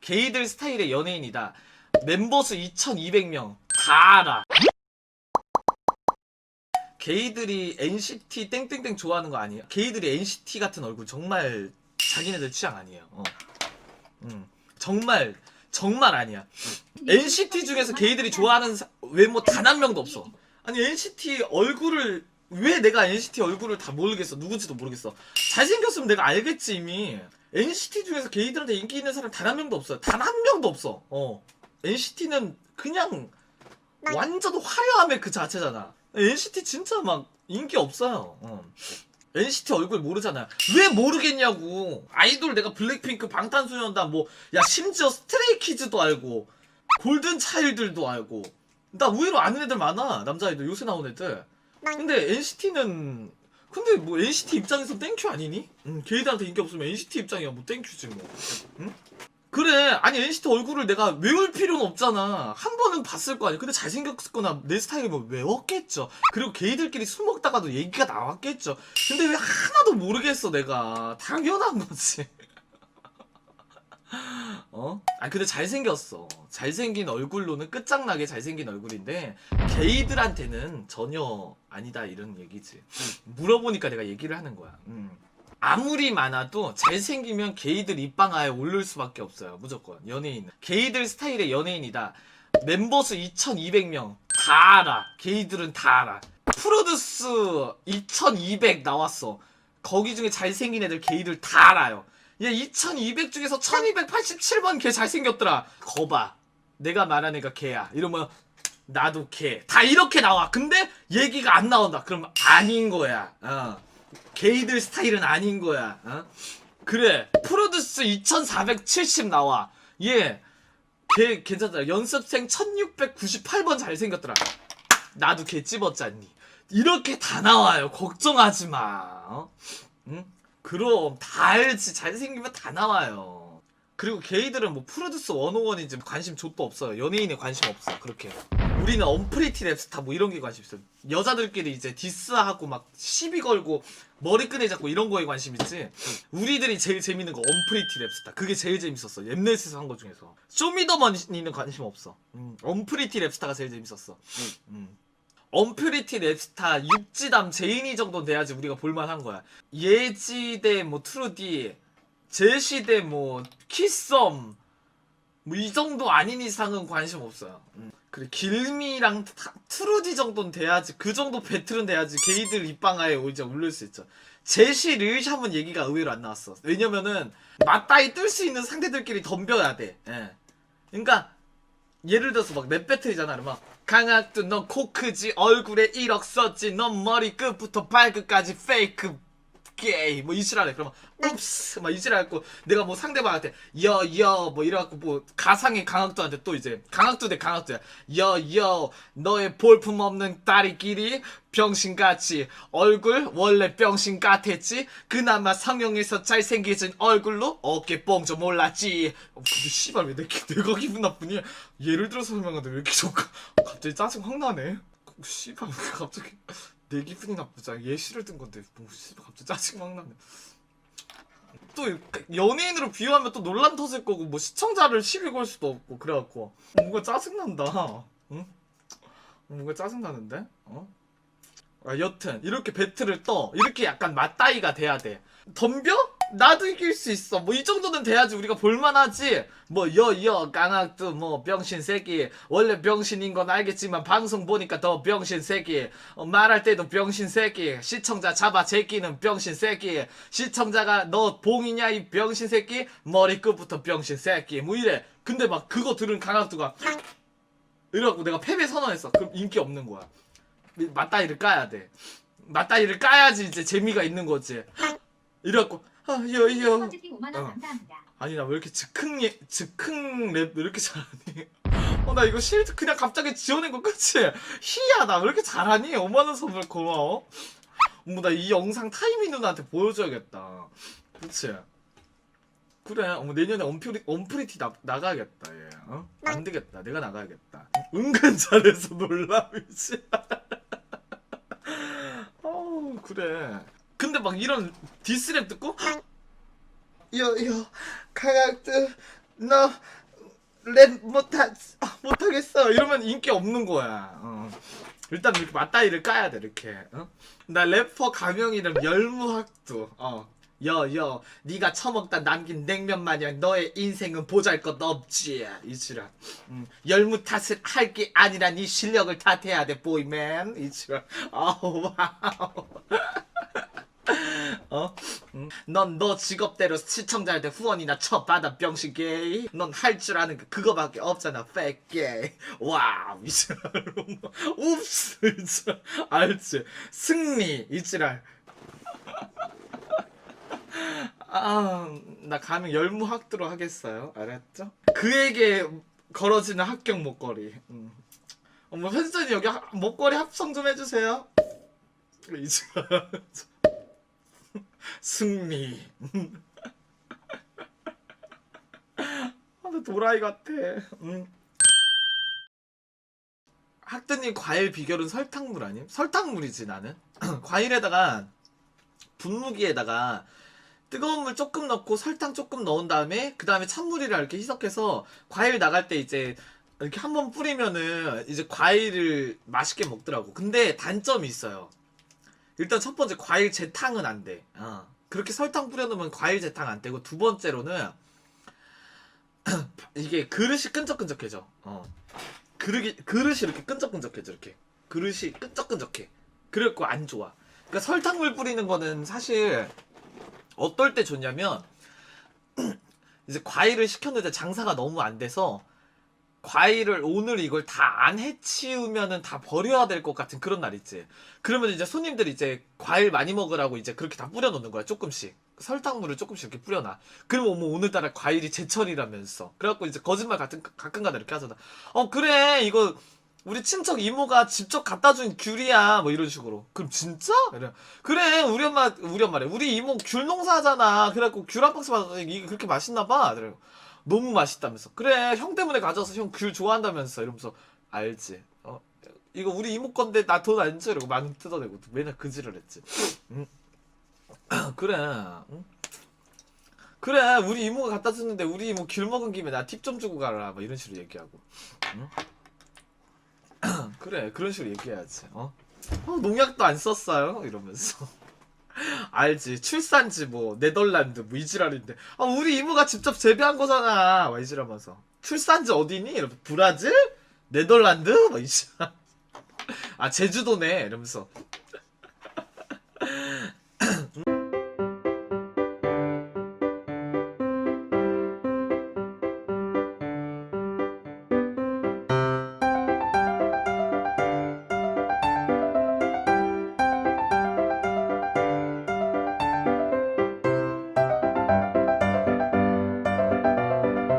게이들 스타일의 연예인이다. 멤버 수 2,200명 다 알아. 게이들이 NCT 땡땡땡 좋아하는 거 아니에요? 게이들이 NCT 같은 얼굴 정말 자기네들 취향 아니에요. 어. 음, 정말 정말 아니야. NCT 중에서 게이들이 좋아하는 사- 외모 단 한 명도 없어. 아니 NCT 얼굴을 왜 내가 NCT 얼굴을 다 모르겠어? 누군지도 모르겠어. 잘생겼으면 내가 알겠지 이미. NCT 중에서 게이들한테 인기 있는 사람 단 한 명도 없어요. 단 한 명도 없어. 어. NCT는 그냥 완전 화려함의 그 자체잖아. NCT 진짜 막 인기 없어요. 어. NCT 얼굴 모르잖아. 왜 모르겠냐고. 아이돌 내가 블랙핑크, 방탄소년단 뭐, 야 심지어 스트레이키즈도 알고, 골든 차일들도 알고. 나 의외로 아는 애들 많아. 남자 아이돌 요새 나온 애들. 근데 NCT는 근데 뭐 NCT 입장에서 땡큐 아니니? 응, 걔들한테 인기 없으면 NCT 입장이야. 뭐 땡큐지 뭐. 응? 그래. 아니 NCT 얼굴을 내가 외울 필요는 없잖아. 한 번은 봤을 거 아니야. 근데 잘생겼거나 내 스타일이면 외웠겠죠. 그리고 걔들끼리 술 먹다가도 얘기가 나왔겠죠. 근데 왜 하나도 모르겠어 내가. 당연한 거지 어? 아 근데 잘생겼어. 잘생긴 얼굴로는 끝장나게 잘생긴 얼굴인데 게이들한테는 전혀 아니다 이런 얘기지. 물어보니까 내가 얘기를 하는 거야. 음. 아무리 많아도 잘생기면 게이들 입방아에 오를 수밖에 없어요. 무조건. 연예인. 게이들 스타일의 연예인이다. 멤버 수 2200명. 다 알아. 게이들은 다 알아. 프로듀스 2200 나왔어. 거기 중에 잘생긴 애들 게이들 다 알아요 얘 2200 중에서 1287번 걔 잘생겼더라. 거봐. 내가 말한 애가 걔야. 이러면 나도 걔 다 이렇게 나와. 근데 얘기가 안 나온다. 그럼 아닌 거야. 어. 게이들 스타일은 아닌 거야. 어? 그래. 프로듀스 2470 나와. 얘 걔 괜찮더라 연습생 1698번 잘생겼더라. 나도 걔 찝었잖니. 이렇게 다 나와요. 걱정하지 마. 어? 응? 그럼 다 알지. 잘생기면 다 나와요. 그리고 게이들은 뭐 프로듀스 101인지 관심 족도 없어요. 연예인에 관심 없어. 그렇게. 우리는 언프리티 랩스타 뭐 이런 게 관심 있어요. 여자들끼리 이제 디스하고 막 시비 걸고 머리끈에 잡고 이런 거에 관심 있지? 우리들이 제일 재밌는 거 언프리티 랩스타. 그게 제일 재밌었어. 엠넷에서 한 거 중에서. 쇼미더머니는 관심 없어. 음, 언프리티 랩스타가 제일 재밌었어. 음. 언퓨리티 랩스타 육지담 제인이 정도 돼야지 우리가 볼만한 거야. 예지 대뭐 트루디, 제시 대뭐 키썸 뭐 이 정도 아닌 이상은 관심 없어요. 음. 그래 길미랑 타- 트루디 정도는 돼야지 그 정도 배틀은 돼야지 게이들 입방아에 이제 올릴 수 있죠. 제시 르샤은 얘기가 의외로 안 나왔어. 왜냐면은 맞다이 뜰 수 있는 상대들끼리 덤벼야 돼. 예. 그러니까 예를 들어서 막랩 배틀이잖아. 막 강학도 넌 코 크지 얼굴에 1억 썼지 넌 머리 끝부터 발끝까지 페이크 게이. 뭐 이지랄해. 그러면 읍스. 막 이지랄했고 내가 뭐 상대방한테 여여 뭐 이래갖고 뭐 가상의 강학도한테 또 이제 강학도 대 강학도야. 여여 너의 볼품 없는 다리끼리 병신같이 얼굴 원래 병신 같았지. 그나마 성형에서 잘생겨진 얼굴로 어깨 뽕좀 올랐지. 어, 근데 씨발 왜 내, 내가 기분 나쁘니? 예를 들어서 설명하는데 왜 이렇게 좋까? 갑자기 짜증 확 나네. 씨발 왜 갑자기 내 기분이 나쁘자 예시를 든 건데 뭐 씨발 갑자기 짜증 막 나네 또 연예인으로 비유하면 또 논란 터질 거고 뭐 시청자를 시비 걸 수도 없고 그래갖고 뭔가 짜증 난다 응? 뭔가 짜증 나는데? 어? 아, 여튼 이렇게 배틀을 떠 이렇게 약간 맞다이가 돼야 돼 덤벼? 나도 이길 수 있어. 뭐 이 정도는 돼야지 우리가 볼만하지. 뭐 여여 강학도 뭐 병신 새끼. 원래 병신인 건 알겠지만 방송 보니까 더 병신 새끼. 어, 말할 때도 병신 새끼. 시청자 잡아 제끼는 병신 새끼. 시청자가 너 봉이냐 이 병신 새끼? 머리끝부터 병신 새끼. 뭐 이래. 근데 막 그거 들은 강학도가 이래갖고 내가 패배 선언했어. 그럼 인기 없는 거야. 맞다이를 까야 돼. 맞다이를 까야지 이제 재미가 있는 거지. 이래갖고 아 여여 번째팅 5만 원 어. 감사합니다. 아니 나 왜 이렇게 즉흥 예, 즉흥 랩왜 이렇게 잘하니? 어 나 이거 실드 그냥 갑자기 지어낸 거 끝이 희야 나 왜 이렇게 잘하니? 5만 원 선물 고마워. 어머 나 이 영상 타이미 누나한테 보여줘야겠다. 그치? 그래 어머 내년에 언프리, 언프리티 나, 나가야겠다 얘 어? 안 되겠다 내가 나가야겠다 은근 잘해서 놀라미지 어 그래 근데 막 이런 디스랩 듣고 여여 강학들 너랩 못하 못하겠어 이러면 인기 없는 거야. 어. 일단 이렇게 맞다이를 까야 돼 이렇게. 어? 나 래퍼 가명 이름 열무학도. 어. 여여 네가 처먹다 남긴 냉면 마냥 너의 인생은 보잘것 없지 이지라 음, 열무 탓을 할 게 아니라 네 실력을 탓해야 돼 보이맨 이지라 아우 와우 어? 넌너 직업대로 시청자한테 후원이나 쳐 받아 병신 게이. 넌할 줄 아는 게 그거밖에 없잖아. fake gay. 와우 이지랄. 옵스 이지랄. 알지? 승리 이지랄. 아, 나 가면 열무학도로 하겠어요. 알았죠? 그에게 걸어지는 합격 목걸이. 음. 어머 편집자님 여기 하- 목걸이 합성 좀 해주세요. 이지랄. 승리. 아, 나 도라이 같아. 음. 학드님 과일 비결은 설탕물 아님? 설탕물이지 나는. 과일에다가 분무기에다가 뜨거운 물 조금 넣고 설탕 조금 넣은 다음에 그 다음에 찬물이랑 이렇게 희석해서 과일 나갈 때 이제 이렇게 한번 뿌리면은 이제 과일을 맛있게 먹더라고. 근데 단점이 있어요. 일단 첫 번째 과일 재탕은 안 돼. 어. 그렇게 설탕 뿌려놓으면 과일 재탕 안 되고 두 번째로는 이게 그릇이 끈적끈적해져. 어. 그릇이 그릇이 이렇게 끈적끈적해져 이렇게 그릇이 끈적끈적해. 그래갖고 안 좋아. 그러니까 설탕물 뿌리는 거는 사실 어떨 때 좋냐면 이제 과일을 시켰는데 장사가 너무 안 돼서 과일을 오늘 이걸 다 안 해치우면은 다 버려야 될 것 같은 그런 날 있지. 그러면 이제 손님들이 이제 과일 많이 먹으라고 이제 그렇게 다 뿌려놓는 거야 조금씩 설탕물을 조금씩 이렇게 뿌려놔. 그러면 뭐 오늘따라 과일이 제철이라면서. 그래갖고 이제 거짓말 같은 가끔가다 이렇게 하잖아. 어 그래 이거 우리 친척 이모가 직접 갖다 준 귤이야 뭐 이런 식으로. 그럼 진짜? 그래. 그래 우리 엄마 우리 엄마래 우리 이모 귤 농사하잖아. 그래갖고 귤 한 박스 받아 이게 그렇게 맛있나 봐. 그래. 너무 맛있다면서. 그래 형 때문에 가져와서 형 귤 좋아한다면서 이러면서 알지. 어 이거 우리 이모 건데 나 돈 안 줘. 이러고 만 뜯어내고 맨날 그지를 했지. 응? 그래. 응? 그래 우리 이모가 갖다 줬는데 우리 이모 귤 먹은 김에 나 팁 좀 주고 가라 뭐 이런 식으로 얘기하고 응? 그래 그런 식으로 얘기해야지 어? 어, 농약도 안 썼어요 이러면서 알지? 출산지 뭐 네덜란드 뭐 이지랄인데. 아 우리 이모가 직접 재배한 거잖아. 와 이지랄면서. 출산지 어디니? 이러면서 브라질? 네덜란드? 뭐 이지랄 아 제주도네. 이러면서.